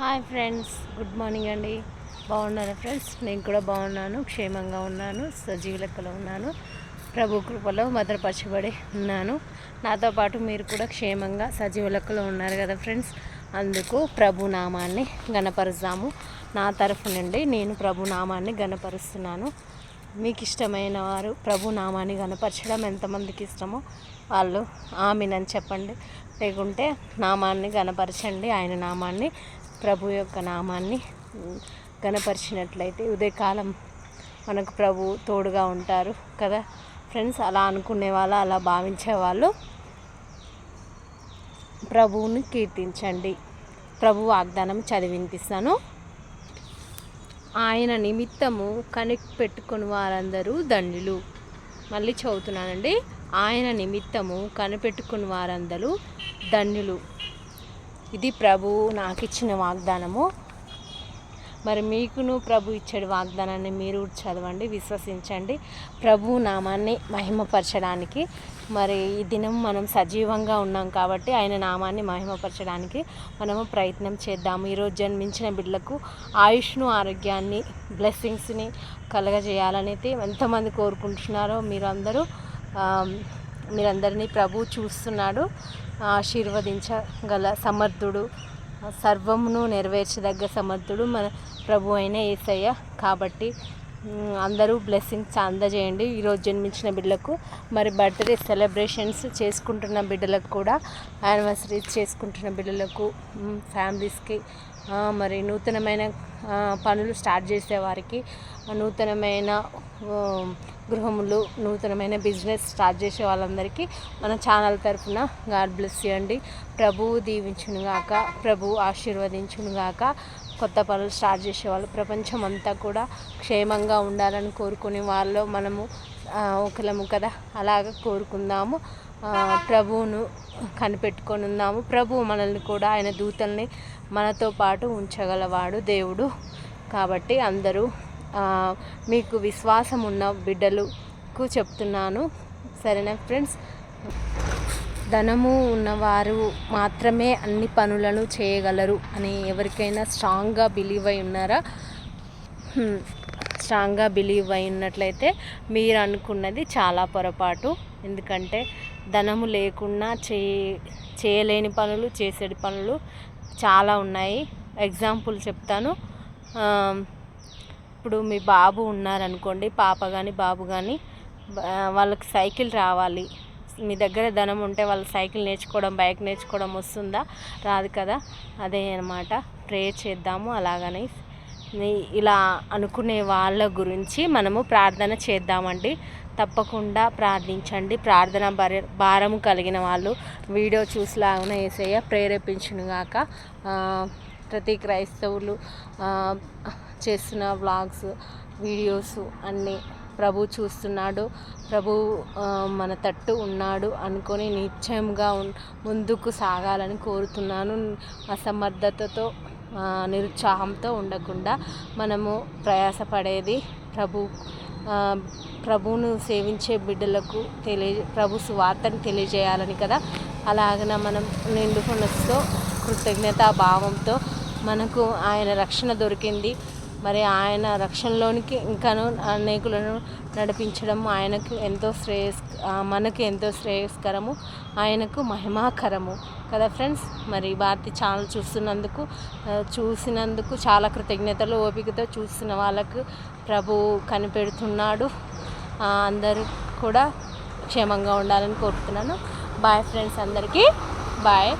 Hi friends good morning అండి. బాగున్నాను friends? నేను కూడా బాగున్నాను క్షేమంగా ఉన్నాను సజీవ లెక్కలో ఉన్నాను ప్రభు కృపలో భద్రపరచబడి ఉన్నాను. నాతో పాటు మీరు కూడా క్షేమంగా సజీవ లెక్కలో ఉన్నారు కదా ఫ్రెండ్స్? అందుకు ప్రభు నామాన్ని గణపరుస్తాము నా తరఫు నుండి నేను ప్రభు నామాన్ని గణపరుస్తున్నాను మీకు ఇష్టమైన వారు ప్రభు నామాన్ని గణపరచడం ఎంతమందికి ఇష్టమో వాళ్ళు ఆమెనని చెప్పండి. లేకుంటే నామాన్ని గణపరచండి ఆయన నామాన్ని ప్రభు యొక్క నామాన్ని గణపరిచినట్లయితే ఉదయకాలం మనకు ప్రభు తోడుగా ఉంటారు కదా. ఫ్రెండ్స్ అలా అనుకునే వాళ్ళు అలా భావించే వాళ్ళు ప్రభువుని కీర్తించండి. ప్రభు వాగ్దానం చదివినిపిస్తాను ఆయన నిమిత్తము కనెక్ట్ పెట్టుకుని వారందరూ దండులు మళ్ళీ చదువుతున్నానండి. ఆయన నిమిత్తము కనిపెట్టుకుని వారందరూ ధన్యులు. ఇది ప్రభువు నాకు ఇచ్చిన వాగ్దానము. మరి మీకును ప్రభు ఇచ్చాడు వాగ్దానాన్ని మీరు చదవండి విశ్వసించండి. ప్రభు నామాన్ని మహిమపరచడానికి మరి ఈ దినం మనం సజీవంగా ఉన్నాం కాబట్టి ఆయన నామాన్ని మహిమపరచడానికి మనము ప్రయత్నం చేద్దాము. ఈరోజు జన్మించిన బిడ్డలకు ఆయుష్ను ఆరోగ్యాన్ని బ్లెస్సింగ్స్ని కలగజేయాలనైతే ఎంతమంది కోరుకుంటున్నారో మీరు అందరూ మీరందరినీ ప్రభు చూస్తున్నాడు. ఆశీర్వదించగల సమర్థుడు సర్వమును నెరవేర్చదగ్గ సమర్థుడు మన ప్రభు అయిన ఏసయ్య. కాబట్టి అందరూ బ్లెస్సింగ్స్ అందజేయండి. ఈరోజు జన్మించిన బిడ్డలకు మరి బర్త్డే సెలబ్రేషన్స్ చేసుకుంటున్న బిడ్డలకు కూడా యానివర్సరీస్ చేసుకుంటున్న బిడ్డలకు ఫ్యామిలీస్కి మరి నూతనమైన పనులు స్టార్ట్ చేసే వారికి నూతనమైన గృహములు నూతనమైన బిజినెస్ స్టార్ట్ చేసే వాళ్ళందరికీ మన ఛానల్ తరఫున గాడ్ బ్లెస్ చేయండి ప్రభువు దీవించునుగాక ప్రభు ఆశీర్వదించునుగాక కొత్త పనులు స్టార్ట్ చేసేవాళ్ళు ప్రపంచం అంతా కూడా క్షేమంగా ఉండాలని కోరుకునే వాళ్ళు మనము ఒకలము కదా. అలాగ కోరుకుందాము. ప్రభువును కనిపెట్టుకొని ఉన్నాము. ప్రభువు మనల్ని కూడా ఆయన దూతల్ని మనతో పాటు ఉంచగలవాడు దేవుడు. కాబట్టి అందరూ మీకు విశ్వాసం ఉన్న బిడ్డలకు చెప్తున్నాను. సరేనా ఫ్రెండ్స్? ధనము ఉన్నవారు మాత్రమే అన్ని పనులను చేయగలరు అని ఎవరికైనా స్ట్రాంగ్గా బిలీవ్ అయి ఉన్నారా? స్ట్రాంగ్గా బిలీవ్ అయి ఉన్నట్లయితే మీరు అనుకున్నది చాలా పొరపాటు. ఎందుకంటే ధనము లేకుండా చే చేయలేని పనులు చేసేటి పనులు చాలా ఉన్నాయి. ఎగ్జాంపుల్ చెప్తాను. ఇప్పుడు మీ బాబు ఉన్నారనుకోండి పాప కానీ బాబు కానీ వాళ్ళకి సైకిల్ రావాలి. మీ దగ్గర ధనం ఉంటే వాళ్ళు సైకిల్ నేర్చుకోవడం బైక్ నేర్చుకోవడం వస్తుందా? రాదు కదా. అదే అనమాట ప్రేయర్ చేద్దాము అలాగని. ఇలా అనుకునే వాళ్ళ గురించి మనము ప్రార్థన చేద్దామండి. తప్పకుండా ప్రార్థించండి. ప్రార్థన భారం కలిగిన వాళ్ళు వీడియో చూసిలాగా ఏసయ్య ప్రేరేపించునుగాక. ప్రతి క్రైస్తవులు చేస్తున్న వ్లాగ్స్ వీడియోస్ అన్నీ ప్రభు చూస్తున్నాడు. ప్రభు మన తట్టు ఉన్నాడు అనుకొని నిశ్చయంగా ముందుకు సాగాలని కోరుతున్నాను. అసమర్థతతో నిరుత్సాహంతో ఉండకుండా మనము ప్రయాసపడేది ప్రభు ప్రభువును సేవించే బిడ్డలకు తెలియ ప్రభు సువార్తను తెలియజేయాలని కదా. అలాగన మనం నిండు మనసుతో కృతజ్ఞతా భావంతో మనకు ఆయన రక్షణ దొరికింది. మరి ఆయన రక్షణలోనికి ఇంకాను అనేకులను నడిపించడం ఆయనకు ఎంతో శ్రేయస్ మనకు ఎంతో శ్రేయస్కరము ఆయనకు మహిమాకరము. కదా ఫ్రెండ్స్? మరి భారతి ఛానల్ చూస్తున్నందుకు చూసినందుకు చాలా కృతజ్ఞతలు ఓపికతో చూస్తున్న వాళ్ళకు ప్రభు కనిపెడుతున్నాడు. అందరూ కూడా క్షేమంగా ఉండాలని కోరుతున్నాను. బాయ్ ఫ్రెండ్స్ అందరికీ. బాయ్.